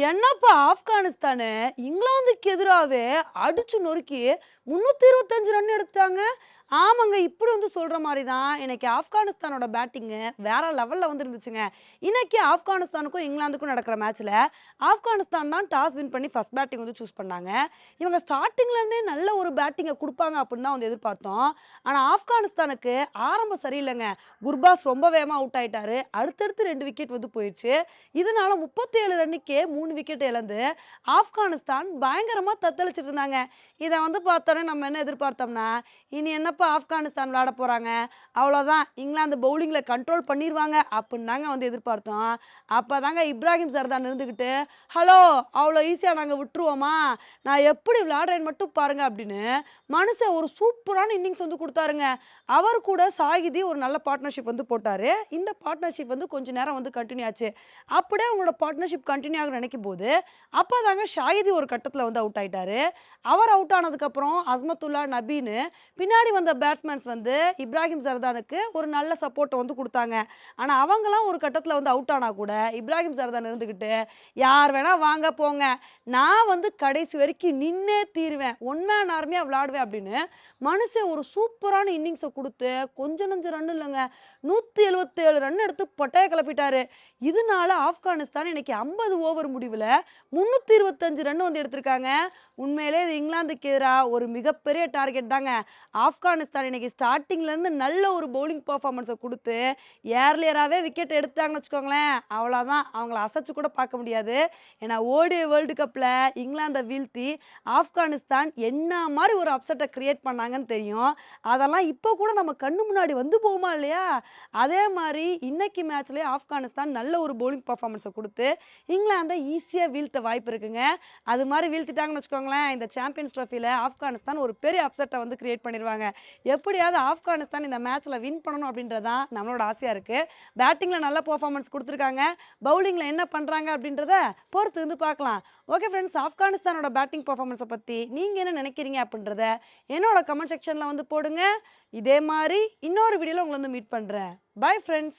என்னப்பா ஆப்கானிஸ்தானு? இங்கிலாந்துக்கு எதிராகவே அடிச்சு நொறுக்கி முந்நூற்றி இருபத்தஞ்சு ரன் எடுத்தாங்க ஆமாங்க இப்படி வந்து சொல்கிற மாதிரி தான். இன்னைக்கு ஆப்கானிஸ்தானோட பேட்டிங்கு வேற லெவலில் வந்து இருந்துச்சுங்க இன்னைக்கு ஆப்கானிஸ்தானுக்கும் இங்கிலாந்துக்கும் நடக்கிற மேட்ச்சில் ஆப்கானிஸ்தான் தான் டாஸ் வின் பண்ணி ஃபஸ்ட் பேட்டிங் வந்து சூஸ் பண்ணாங்க. இவங்க ஸ்டார்டிங்லேருந்தே நல்ல ஒரு பேட்டிங்கை கொடுப்பாங்க அப்படின்னு தான் வந்து எதிர்பார்த்தோம். ஆனால் ஆப்கானிஸ்தானுக்கு ஆரம்பம் சரியில்லைங்க. குர்பாஸ் ரொம்ப வேகமாக அவுட் ஆயிட்டாரு. அடுத்தடுத்து ரெண்டு விக்கெட் வந்து போயிடுச்சு இதனால முப்பத்தி ஏழு ரன்னுக்கே மூணு விக்கெட் இழந்து ஆப்கானிஸ்தான் பயங்கரமாக தத்தளிச்சிட்டு இருந்தாங்க. இதை வந்து பார்த்தோன்னே நம்ம என்ன எதிர்பார்த்தோம்னா இனி என்ன எப்போ ஆப்கானிஸ்தான் விளாட போகிறாங்க அவ்வளோதான் இங்கிலாந்து பவுலிங்கில் கண்ட்ரோல் பண்ணிடுவாங்க அப்படின்னு தாங்க வந்து எதிர்பார்த்தோம். அப்போ தாங்க இப்ராஹிம் சர்தான் இருந்துக்கிட்டு ஹலோ அவ்வளோ ஈஸியாக நாங்கள் விட்டுருவோமா? நான் எப்படி விளையாடுறேன்னு மட்டும் பாருங்க அப்படின்னு மனுஷன் ஒரு சூப்பரான இன்னிங்ஸ் வந்து கொடுத்தாருங்க. அவர் கூட சாகிதி ஒரு நல்ல பார்ட்னர்ஷிப் வந்து போட்டார். இந்த பார்ட்னர்ஷிப் வந்து கொஞ்சம் நேரம் வந்து கண்டினியூ ஆச்சு. அப்படியே அவங்களோட பார்ட்னர்ஷிப் கண்டினியூ ஆக நினைக்கும் போது அப்போ தாங்க ஷாகிதி ஒரு கட்டத்தில் வந்து அவுட் ஆயிட்டாரு. அவர் அவுட் ஆனதுக்கப்புறம் அஸ்மத்துல்லா நபீனு பின்னாடி வந்த பேட்ஸ்மேன்ஸ் வந்து இப்ராஹிம் சர்தானுக்கு ஒரு நல்ல சப்போர்ட்டை வந்து கொடுத்தாங்க. ஆனால் அவங்களாம் ஒரு கட்டத்தில் வந்து அவுட் ஆனால் கூட இப்ராஹிம் சர்தான் இருந்துக்கிட்டு யார் வேணால் வாங்க போங்க. நான் வந்து கடைசி வரைக்கும் நின்னே தீருவேன். ஒன்றா நார்மையாக விளாடுவேன் அப்படின்னு மனுஷன் ஒரு சூப்பரான இன்னிங்ஸை கொடுத்து கொஞ்சம் நஞ்ச ரன் இல்லைங்க. நூற்றி எழுபத்தேழு ரன் எடுத்து பட்டையை கிளப்பிட்டாரு. இதனால ஆப்கானிஸ்தான் இன்னைக்கு ஐம்பது ஓவர் முடிவில் முந்நூற்றி இருபத்தஞ்சு ரன் வந்து எடுத்திருக்காங்க. உண்மையிலே இது இங்கிலாந்துக்கு எதிராக ஒரு மிகப்பெரிய டார்கெட் தாங்க. ஆப்கானிஸ்தான் இன்னைக்கு ஸ்டார்டிங்லேருந்து நல்ல ஒரு பவுலிங் பர்ஃபார்மன்ஸை கொடுத்து ஏர்லியராகவே விக்கெட் எடுத்துட்டாங்கன்னு வச்சுக்கோங்களேன். அவ்வளோதான் அவங்கள அசைச்சு கூட பார்க்க முடியாது. ஏன்னா ஓடிய வேர்ல்டு கப்பில் இங்கிலாந்தை வீழ்த்தி ஆப்கானிஸ்தான் என்ன மாதிரி ஒரு அப்செட்டை க்ரியேட் பண்ணாங்கன்னு தெரியும். அதெல்லாம் இப்போ கூட நம்ம கண்ணு முன்னாடி வந்து போகுமா இல்லையா? அதே மாதிரி இன்னைக்கு மேட்ச்லேயே ஆப்கானிஸ்தான் நல்ல ஒரு பவுலிங் பர்ஃபார்மன்ஸை கொடுத்து இங்கிலாந்தை ஈஸியாக வீழ்த்த வாய்ப்பு இருக்குங்க. அது மாதிரி வீழ்த்திட்டாங்கன்னு வச்சுக்கோங்களேன். இந்த சாம்பியன்ஸ் ட்ரோஃபியில் ஆப்கானிஸ்தான் ஒரு பெரிய அப்செட்டை வந்து கிரியேட் பண்ணிடுவாங்க எப்படியாவது ஆப்கானிஸ்தான் இந்த மேட்ச்சில் வின் பண்ணணும் அப்படின்றதான் நம்மளோட ஆசையாக இருக்குது பேட்டிங்கில் நல்ல பர்ஃபார்மன்ஸ் கொடுத்துருக்காங்க. பவுலிங்கில் என்ன பண்ணுறாங்க அப்படின்றத பொறுத்து வந்து பார்க்கலாம். ஓகே ஃப்ரெண்ட்ஸ் ஆப்கானிஸ்தானோட பேட்டிங் பர்ஃபார்மன்ஸை பற்றி நீங்கள் என்ன நினைக்கிறீங்க அப்படின்றத என்னோட கமெண்ட் செக்ஷனில் வந்து போடுங்க. இதே மாதிரி இன்னொரு வீடியோவில் உங்களை வந்து மீட் பண்ணுறேன் பை ஃப்ரெண்ட்ஸ்